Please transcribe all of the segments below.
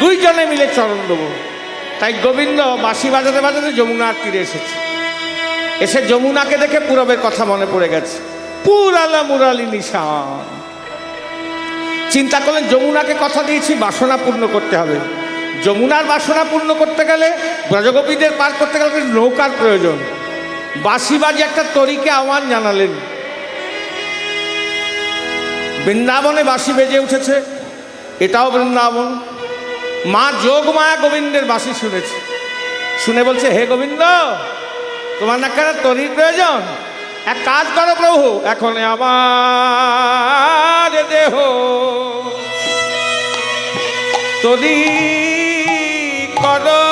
দুইজনে মিলে চরণ দেবো। তাই গোবিন্দ বাঁশি বাজাতে বাজাতে যমুনার তীরে এসেছে। এসে যমুনাকে দেখে পুরবের কথা মনে পড়ে গেছে। পুরালা মুরালি নিশান। চিন্তা করলেন, যমুনাকে কথা দিয়েছি, বাসনা পূর্ণ করতে হবে। যমুনার বাসনা পূর্ণ করতে গেলে ব্রজগোপীদের পার করতে গেলে নৌকার প্রয়োজন। বাঁশিবাজি একটা তরিকে আহ্বান জানালেন। বৃন্দাবনে বাঁশি বেজে উঠেছে। এটাও বৃন্দাবন। মা যোগ যোগমায়া গোবিন্দের বাসি শুনেছে। শুনে বলছে, হে গোবিন্দ, তোমার না কেন তরির প্রয়োজন। এক কাজ করো প্রভু, এখন আমার দেহ। তরি করো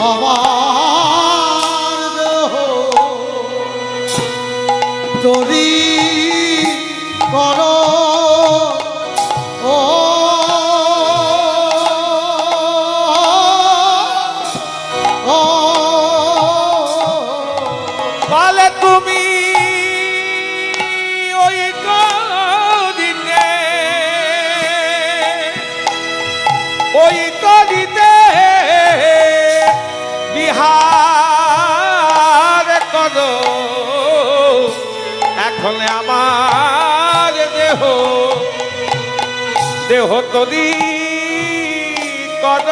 আমার বিহার করো। এখন আমার দেহ দেহ তরি কর।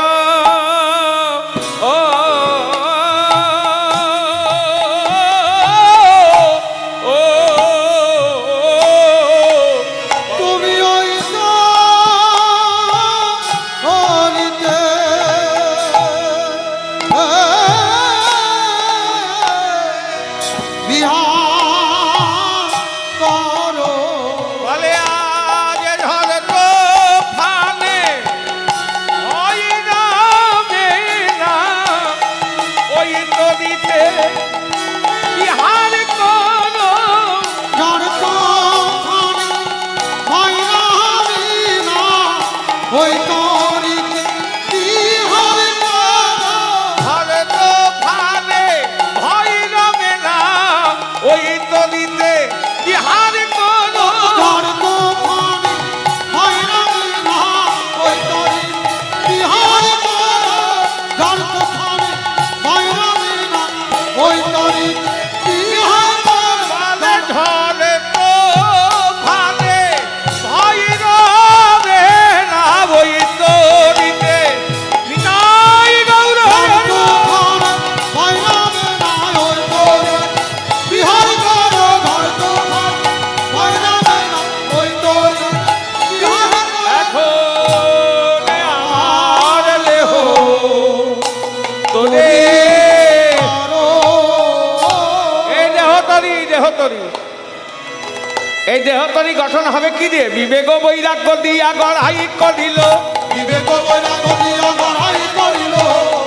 গঠন দিয়া কি দিয়ে বিবেক বৈরাগ্য দিয়া গড়াই করিল।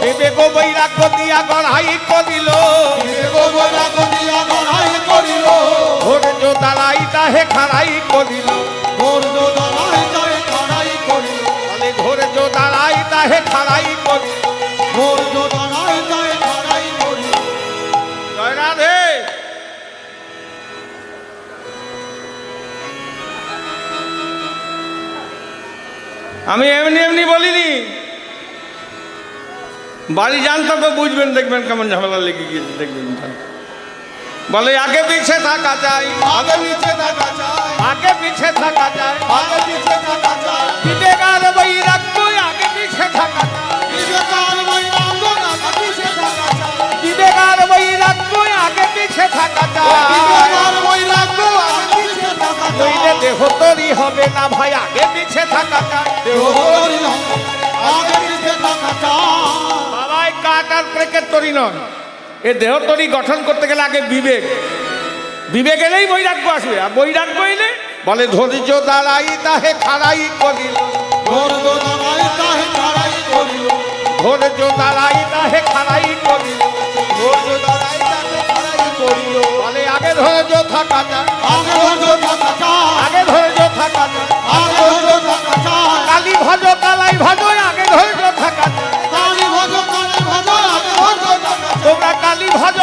বিবেক বৈরাগ্য দিয়া গড়াই করিল। ধৈর্য দাঁড়াই তাহে খাড়াই করিল। আমি এমনি এমনি বলিনি। বাড়ি জানতাম তো বুঝবেন, দেখবেন কেমন ঝামেলা লেগে গিয়েছে, দেখবেন বলে, আগে পিছে থাকা যায়, আগে নিচে থাকা যায়, আগে পিছে থাকা যায়, আগে নিচে দেখা যায়। বিবেকার বৈরাগ্য, আগে পিছে থাকা যায়। বিবেকার বৈরাগ্য, আগে পিছে দেখা যায়। বিবেকার বৈরাগ্য, আগে পিছে থাকা যায়। বিবেকার বৈরাগ্য আগে দেখা নইলে দেহ তরি হবে না ভাই আগে পিছে থাকা যায় দেহরি আগে পিছে বাবাই আর প্রেকের তরি নয়? এ দেহ তরি গঠন করতে গেলে আগে বিবেক। বিবেক এলেই বৈরাগ্য আসবে আর বৈরাগ্য এলে বলে ধৈর্য দাঁড়াই তাহে খাড়াই করিল। ধৈর্য দাঁড়াই তাহে খাড়াই করিল। ধৈর্য দাঁড়াই তাহে খাড়াই করিল। ধৈর্য দাঁড়াই তাহে খাড়াই করিল। বলে আগে ধৈর্য থাকা যায় আগে ধৈর্য থাকা যায় আগে ধৈর্য থাকা যায় আগে ধৈর্য থাকা যায় কালী ভজ কালাই ভজ আগে ধৈর্য তোমরা কালী ভজ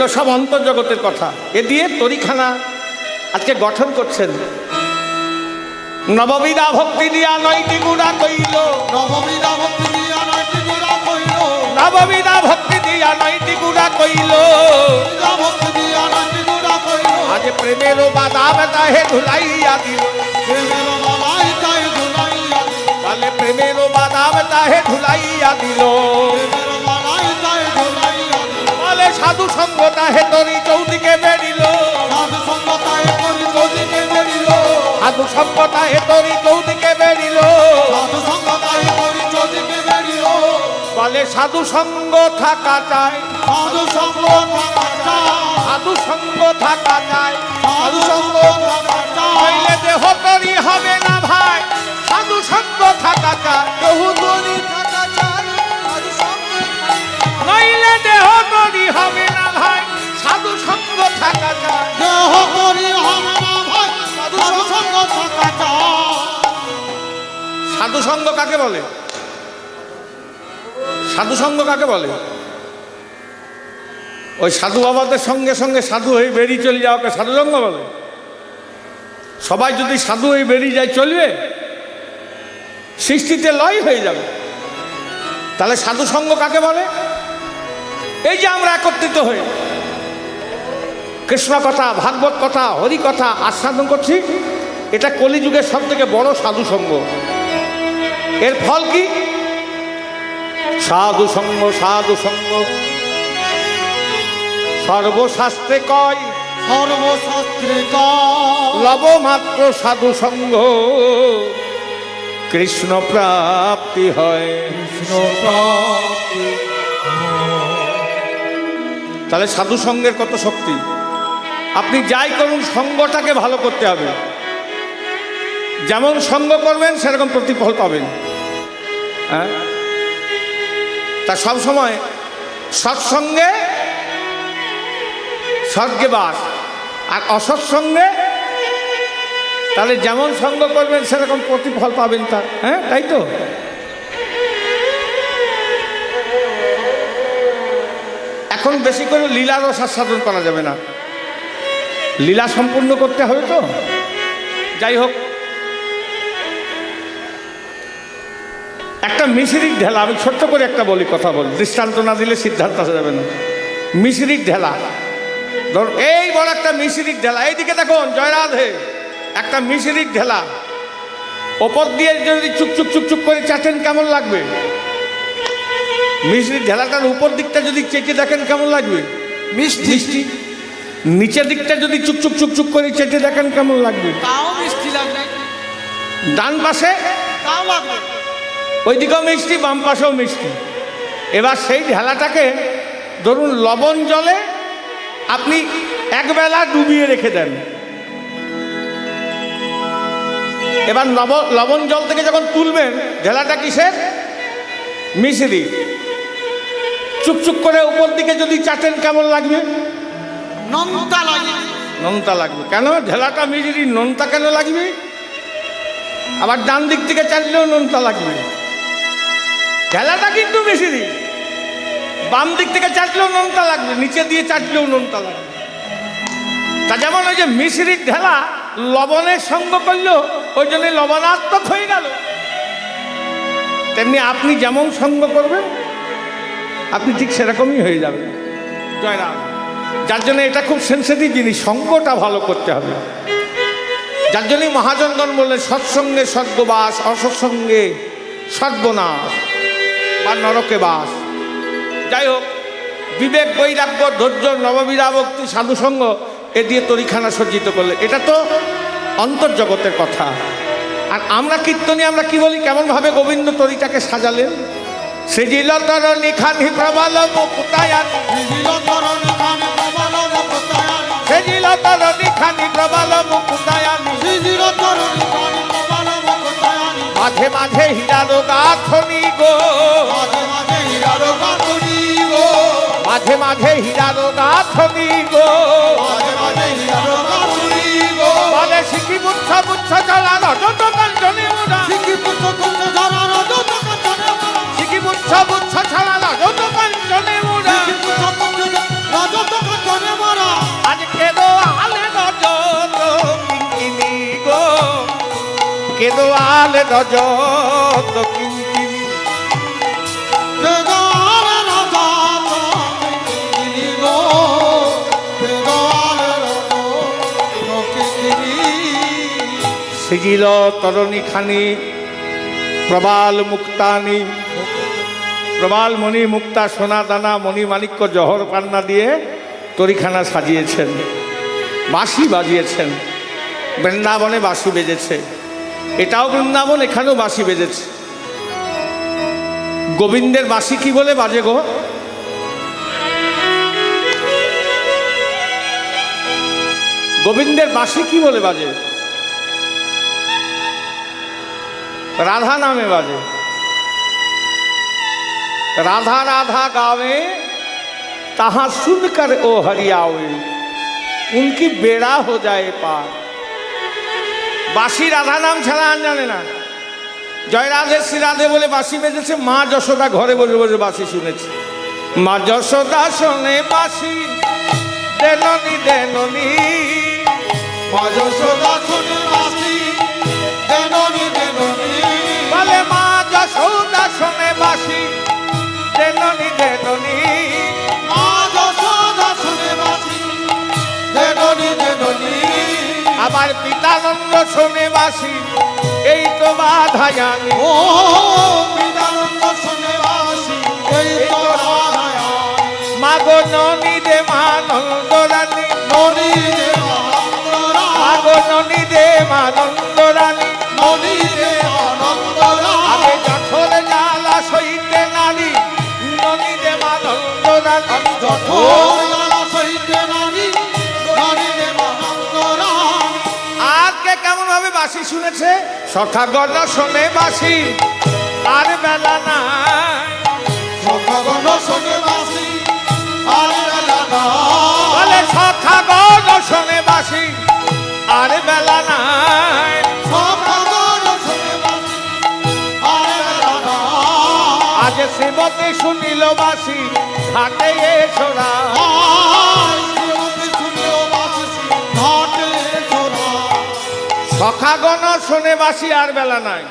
এগুলো সব অন্তর্জগতের কথা। এ দিয়ে তরিখানা আজকে গঠন করছেন। নববিধা ভক্তি দিয়া নয়টি গুণা কইল। নবমীরা ভক্তি দিয়া নাইটি গুড়া কইল। নববিধা ভক্তি দিয়া নয়টি গুণা কইল। ভক্তি দিয়া নাইটি গুড়া কইল। আজ প্রেমেরও বাদাম তাহে ধুলাইয়া দিল। প্রেমের মালাই তাই ধুলাইয়া দিল। বলে প্রেমেরও বাদাম তাহে ধুলাইয়া দিল। সাধু সঙ্গ তাহে তরি চৌদিকে বেরিল সাধু সঙ্গতায় করি চৌদিকে বেরিল সাধু সঙ্গ তাহে তরি চৌদিকে বেরিল সাধু সঙ্গতায় করি চৌদিকে বেরিল বলে সাধু সঙ্গ থাকা চাই। সাধু সঙ্গ থাকা চাই। সাধু সঙ্গ থাকা চাই। সাধু সঙ্গ থাকা চাই। নইলে দেহ তরি হবে না ভাই। সাধু সঙ্গ থাকা চাই। বহু তরি নইলে দেহ তরি হবে না ভাই। সাধু সঙ্গ থাকা চাই দেহ করি হবে না ভাই সাধু সঙ্গ থাকা চাই সাধু সঙ্গ কাকে বলে? সাধু সঙ্গ কাকে বলে? ওই সাধু বাবাদের সঙ্গে সঙ্গে সাধু হয়ে বেরিয়ে চলে যাওয়াকে সাধু সঙ্গ বলে। সবাই যদি সাধু হয়ে বেরিয়ে যায় চলবে? সৃষ্টিতে লয় হয়ে যাবে। তাহলে সাধু সঙ্গ কাকে বলে? এই যে আমরা একত্রিত হয়ে কৃষ্ণ কথা ভাগবত কথা হরি কথা আস্বাদন করছি এটা কলিযুগের সব থেকে বড় সাধু সঙ্গ। এর ফল কি? সাধু সঙ্গ সাধু সঙ্গ। সর্বশাস্ত্রে কয় সর্বশাস্ত্রে লব মাত্র সাধু সঙ্গ। কৃষ্ণ প্রাপ্তি হয়। কৃষ্ণ প্রাপ্তি তাহলে সাধু সঙ্গের কত শক্তি? আপনি যাই করুন, সঙ্গটাকে ভালো করতে হবে। যেমন সঙ্গ করবেন, সেরকম প্রতিফল পাবেন। হ্যাঁ? তা সব সময় সৎসঙ্গে স্বর্গে বাস, আর অসৎসঙ্গে তাহলে যেমন সঙ্গ করবেন, সেরকম প্রতিফল পাবেন তার। হ্যাঁ তাই তো? এখন বেশি করে লীলার রস আস্বাদন করা যাবে না। লীলা সম্পূর্ণ করতে হবে তো? যাই হোক। একটা মিশরিক ঢেলা, আমি ছোট্ট করে একটা বলি, কথা বলি। দৃষ্টান্ত না দিলে সিদ্ধান্ত আসা যাবে না। মিশরিক ঢেলা। ধর, এই বড় একটা মিশরিক ঢেলা। এইদিকে দেখুন, জয়রাধে, একটা মিশরিক ঢেলা। ওপর দিয়ে যদি চুক চুক চুক করে চাটেন, কেমন লাগবে? মিষ্টির ঢেলাটার উপর দিকটা যদি চেটে দেখেন কেমন লাগবে? মিষ্টি। মিষ্টি? নিচের দিকটা যদি চুকচুক চুকচুক করে চেটে দেখেন কেমন লাগবে? তাও মিষ্টি লাগবে। ডান পাশে? তাও লাগবে। ওইদিকেও মিষ্টি বাম পাশেও মিষ্টি। এবার সেই ঢেলাটাকে ধরুন লবণ জলে আপনি একবেলা ডুবিয়ে রেখে দেন। এবার লব লবণ জল থেকে যখন তুলবেন ঢেলাটা কিসের? মিশরি চুকচুক করে উপর দিকে যদি চাটেন কেমন লাগবে? নন্তা লাগবে নোনতা লাগবে। কেন? ঢেলাটা মিশরি নোনতা কেন লাগবে? আবার ডান দিক থেকে চাটলেও নোনতা লাগবে। ঢেলাটা কিন্তু মিশরি। বাম দিক থেকে চাটলেও নোনতা লাগবে নিচে দিয়ে চাটলেও নোনতা লাগবে। তা যেমন ওই যে মিশরির ঢেলা লবণের সঙ্গ করল ওই জন্য লবণাত্মক হয়ে গেল। তেমনি আপনি যেমন সঙ্গ করবেন আপনি ঠিক সেরকমই হয়ে যাবেন। জয়রাম, যার জন্য এটা খুব সেন্সিটিভ জিনিস, সঙ্গটা ভালো করতে হবে। যার জন্যই মহাজনগণ বললেন, সৎসঙ্গে স্বর্গবাস, অসৎসঙ্গে সর্বনাশ বা নরকে বাস। যাই হোক, বিবেক, বৈরাগ্য, ধৈর্য, নববীরাভক্তি, সাধুসঙ্গ, এ দিয়ে তরিখানা সজ্জিত করলে। এটা তো অন্তর্জগতের কথা। আর আমরা কীর্তনী আমরা কি বলি? কেমনভাবে গোবিন্দ তরিটাকে সাজালেন? সেজিল তর নিখানি প্রবল মুক্তায়ানি। সেজিল তর নিখানি প্রবল মুক্তায়ানি। মাঝে মাঝে হীরার গাথনি গো। মাঝে মাঝে হীরার গাঁথনি গো। বলে শিখি বুচ্ছ বুচ্ছ জলা রজত কাঞ্চনে মোরা শিখি পুত্র পুত্র ধরার যত কেদো আলে রজত রজত সিজিল তরণী খানি প্রবাল মুক্তানি প্রবাল মণি মুক্তা সোনা দানা মণি মাণিক্য জহর পান্না দিয়ে তরিখানা সাজিয়েছেন বাঁশি বাজিয়েছেন বৃন্দাবনে বাঁশি বেজেছে। এটাও বৃন্দাবন এখানেও বাঁশি বেজেছে গোবিন্দের বাঁশি কি বলে বাজে গো গোবিন্দের বাঁশি কি বলে বাজে রাধা नामे बाजे राधा राधा गावे तहाँ सुन कर ओ हरियावे उनकी बेड़ा हो जाए पार বাসি রাধা নাম ছাড়া আর জানে না। জয় রাধে শ্রী রাধে বলে বাসি বেজেছে, মা যশোদা ঘরে বসে বসে বাসি শুনেছে। মা যশোদা শোনে বাসি দেননি দেননি। ভজ সদা শুনে বাসি দেননি দেননি। বলে মা যশোদা শোনে বাসি দেননি দেননি। আবার পিতানন্দ শোনে বাসি এই তো বাধায়ানি ও বিদানন্দ শুনে বাসি এই তো রাধায়া মাগো ননি দে মানন্দ রানী ননি দে মানন্দ রানী মাগো ননি দে মানন্দ বাসি শুনেছে সখাগণ শোনে বাসি আর বেলা নাই। সখগণ শুনে বাসি আর বেলা না বলে শোনে বাসি আর বেলা না আজ শিবতে শুনিল বাসি এসোরা আয় সখাগণ শোনে বাসি আর বেলা নাই।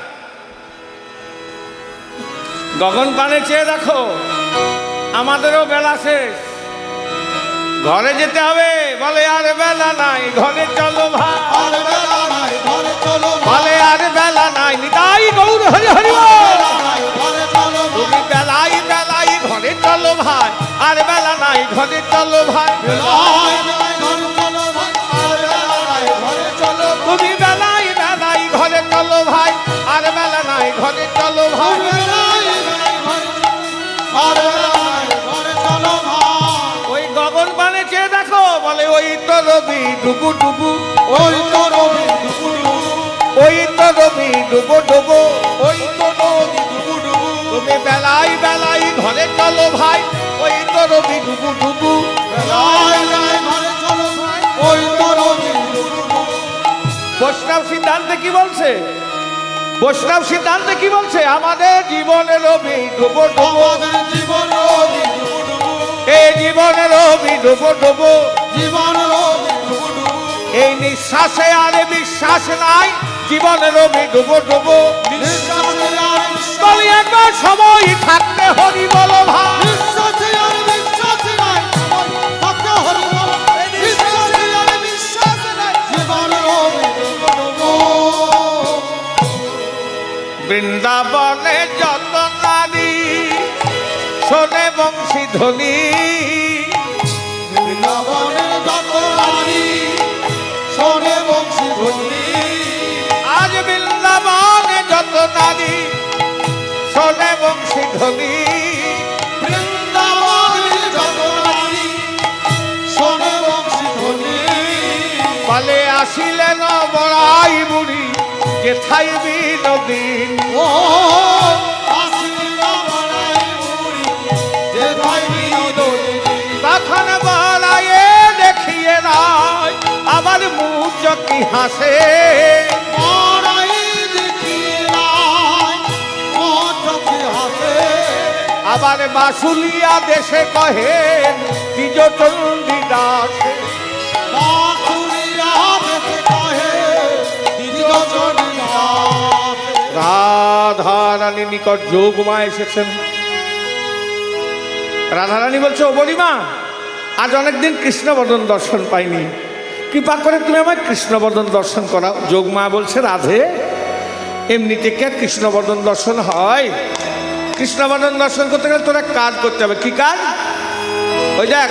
গগন পানে চেয়ে দেখো, আমাদেরও বেলা শেষ। ঘরে যেতে হবে বলে আর বেলা নাই। ঘরে চলো ভাই। বেলা আর বেলা নাই। নিতাই গৌর হরি হরি তুমি বেলাই বেলাই ঘরে চলো ভাই। আর বেলা নাই, ঘরে চলো ভাই। রবি ডুবু ডুবু ওই তো রবি দুপুরু ওই তো রবি ডুবু ডুবু ওই তো নদী দুপুরু তুমি বেলাই বেলাই ঘরে চলো ভাই ওই তো রবি ডুবু ডুবু। বেলাই বেলাই ঘরে চলো ভাই ওই তো রবি দুপুরু বৈষ্ণব সিদ্ধান্তে কি বলছে? বৈষ্ণব সিদ্ধান্তে কি বলছে? আমাদের জীবনে রবি ডুবো ডুবো। জীবন রবি দুপুরু এই জীবনে রবি ডুবো ডুবো। জীবন রবি এই নিঃশ্বাসে আর বিশ্বাস নাই। জীবনে রবি ডুবো ডুবো। একবার সময় থাকতে হরি বলো ভাই। বৃন্দাবনে যত নারী শোনে বংশী ধ্বনি নারী শোনে বংশী ধ্বনি বলে আসিলেন বড়াই বুড়ি যে থাইবি নদীন ও বিনোদিনী। তখন বলায়ে দেখিয়ে রায় আমার মুখ চকি হাসে। আবার বাসুলিয়া দেশে চণ্ডী দাসে কহে দ্বিতীয় জন্মাস। রাধা রানী নিকট যোগমা এসেছেন। রাধারানী বলছে ও বলিমা আজ অনেকদিন কৃষ্ণবদন দর্শন পাইনি। কৃপা করে তুমি আমায় কৃষ্ণবদন দর্শন করাও। যোগমা বলছে রাধে এমনিতে কি আর কৃষ্ণবদন দর্শন হয়? কৃষ্ণবদন দর্শন করতে গেলে তোরা কাজ করতে হবে। কি কাজ? ওই দেখ,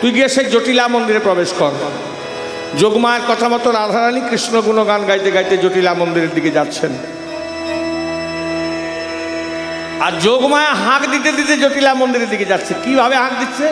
তুই গিয়ে সেই জটিলা মন্দিরে প্রবেশ কর। যোগমায়ের কথা মতো রাধারানী কৃষ্ণ গুণগান গাইতে গাইতে জটিলা মন্দিরের দিকে যাচ্ছেন। আর যোগমায়া হাঁক দিতে দিতে জটিলা মন্দিরের দিকে যাচ্ছে। কীভাবে হাঁক দিচ্ছে?